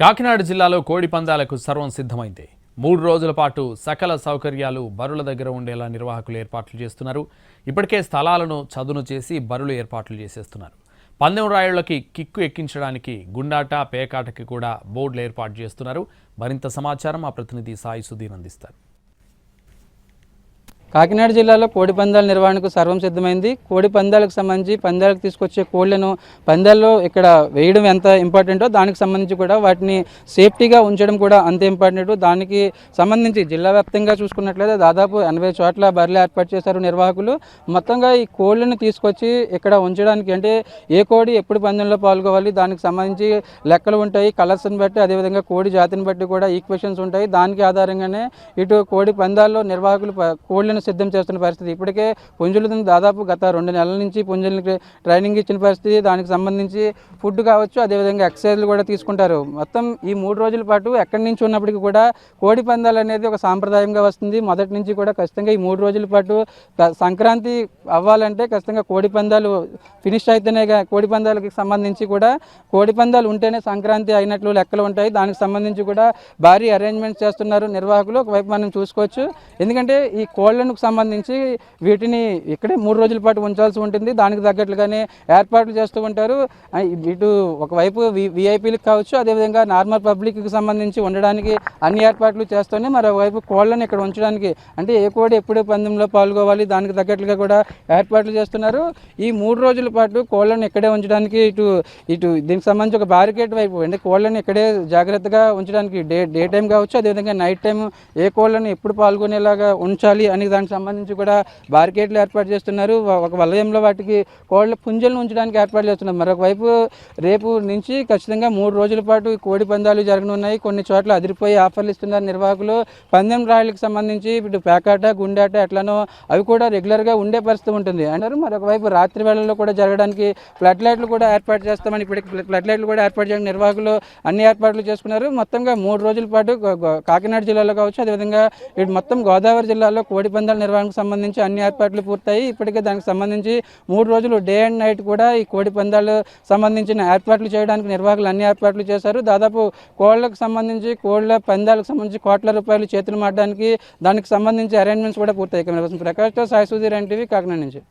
కాకినాడ జిల్లాలో కోడి పందాలకు సర్వం సిద్ధమైంది. మూడు రోజుల పాటు సకల సౌకర్యాలు బరుల దగ్గర ఉండేలా నిర్వాహకులు ఏర్పాట్లు చేస్తున్నారు. ఇప్పటికే స్థలాలను చదును చేసి బరులు ఏర్పాట్లు చేసేస్తున్నారు. పందెం రాయుళ్ళకి కిక్కు ఎక్కించడానికి గుండాట పేకాటకి కూడా బోర్డులు ఏర్పాటు చేస్తున్నారు. మరింత సమాచారం మా ప్రతినిధి సాయి సుధీర్ అందిస్తారు. కాకినాడ జిల్లాలో కోడి పందాల నిర్వహణకు సర్వం సిద్ధమైంది. కోడి పందాలకు సంబంధించి పందాలకు తీసుకొచ్చే కోళ్ళను పందాల్లో ఇక్కడ వేయడం ఎంత ఇంపార్టెంటో దానికి సంబంధించి కూడా వాటిని సేఫ్టీగా ఉంచడం కూడా అంతే ఇంపార్టెంట్. దానికి సంబంధించి జిల్లా వ్యాప్తంగా చూసుకున్నట్లయితే దాదాపు ఎనభై చోట్ల బర్రెలు ఏర్పాటు చేశారు నిర్వాహకులు. మొత్తంగా ఈ కోళ్ళను తీసుకొచ్చి ఇక్కడ ఉంచడానికి అంటే ఏ కోడి ఎప్పుడు పందెంలో పాల్గొవాలి దానికి సంబంధించి లెక్కలు ఉంటాయి కలర్స్ని బట్టి అదేవిధంగా కోడి జాతిని బట్టి కూడా ఈక్వేషన్స్ ఉంటాయి. దానికి ఆధారంగానే ఇటు కోడి పందాల్లో నిర్వాహకులు కోళ్ళను సిద్ధం చేస్తున్న పరిస్థితి. ఇప్పటికే పుంజులతో దాదాపు గత రెండు నెలల నుంచి పుంజులకి ట్రైనింగ్ ఇచ్చిన పరిస్థితి దానికి సంబంధించి ఫుడ్ కావచ్చు అదేవిధంగా ఎక్సర్సైజ్లు కూడా తీసుకుంటారు. మొత్తం ఈ మూడు రోజుల పాటు ఎక్కడి నుంచి ఉన్నప్పటికీ కూడా కోడి పందాలు అనేది ఒక సాంప్రదాయంగా వస్తుంది. మొదటి నుంచి కూడా ఖచ్చితంగా ఈ మూడు రోజుల పాటు సంక్రాంతి అవ్వాలంటే ఖచ్చితంగా కోడి పందాలు ఫినిష్ అయితేనే కోడి పందాలకి సంబంధించి కూడా కోడి పందాలు ఉంటేనే సంక్రాంతి అయినట్లు లెక్కలు ఉంటాయి. దానికి సంబంధించి కూడా భారీ అరేంజ్మెంట్స్ చేస్తున్నారు నిర్వాహకులు. ఒకవైపు మనం చూసుకోవచ్చు. ఎందుకంటే ఈ కోళ్ళకు సంబంధించి వీటిని ఇక్కడే మూడు రోజుల పాటు ఉంచాల్సి ఉంటుంది. దానికి తగ్గట్లుగానే ఏర్పాట్లు చేస్తూ ఉంటారు. ఇటు ఒకవైపు విఐపీలకు కావచ్చు అదేవిధంగా నార్మల్ పబ్లిక్కి సంబంధించి ఉండడానికి అన్ని ఏర్పాట్లు చేస్తూనే మరోవైపు కోళ్ళని ఇక్కడ ఉంచడానికి అంటే ఏ కోడి ఎప్పుడు పందెంలో పాల్గొవాలి దానికి తగ్గట్లుగా కూడా ఏర్పాట్లు చేస్తున్నారు. ఈ మూడు రోజుల పాటు కోళ్ళను ఇక్కడే ఉంచడానికి ఇటు ఇటు దీనికి సంబంధించి ఒక బారికేట్ వైపు అంటే కోళ్ళని ఇక్కడే జాగ్రత్తగా ఉంచడానికి డే డే టైం కావచ్చు అదేవిధంగా నైట్ టైం ఏ కోళ్ళని ఎప్పుడు పాల్గొనేలాగా ఉంచాలి అని దానికి సంబంధించి కూడా బారికేట్లు ఏర్పాటు చేస్తున్నారు. ఒక వలయంలో వాటికి కోళ్ళ పుంజలను ఉంచడానికి ఏర్పాటు చేస్తున్నారు. మరొక వైపు రేపు నుంచి ఖచ్చితంగా మూడు రోజుల పాటు కోడి పందాలు జరగనున్నాయి. కొన్ని చోట్ల అదిరిపోయి ఆఫర్లు ఇస్తున్నారు నిర్వాహకులు. పందెం రాయలకు సంబంధించి ఇటు పేకాట గుండాట ఎట్లనో అవి కూడా రెగ్యులర్గా ఉండే పరిస్థితి ఉంటుంది. అంటారు మరొక వైపు రాత్రి వేళల్లో కూడా జరగడానికి ఫ్లడ్ లైట్లు కూడా ఏర్పాటు చేస్తామని ఇప్పటికి ఫ్లడ్ లైట్లు కూడా ఏర్పాటు చేయడానికి నిర్వాహకులు అన్ని ఏర్పాట్లు చేసుకున్నారు. మొత్తంగా మూడు రోజుల పాటు కాకినాడ జిల్లాలో కావచ్చు అదేవిధంగా ఇటు మొత్తం గోదావరి జిల్లాలో కోడి పందాల నిర్వహణకు సంబంధించి అన్ని ఏర్పాట్లు పూర్తయి ఇప్పటికే దానికి సంబంధించి మూడు రోజులు డే అండ్ నైట్ కూడా ఈ కోడి పందాలు సంబంధించిన ఏర్పాట్లు చేయడానికి నిర్వాహకులు అన్ని ఏర్పాట్లు చేశారు. దాదాపు కోళ్ళకు సంబంధించి కోళ్ళ పందాలకు సంబంధించి కోట్ల రూపాయలు చేతులు మారడానికి దానికి సంబంధించి అరేంజ్మెంట్స్ కూడా పూర్తయ్యాయి. Camera person Prakash Sai Sudheer NTV Kakinada నుంచి.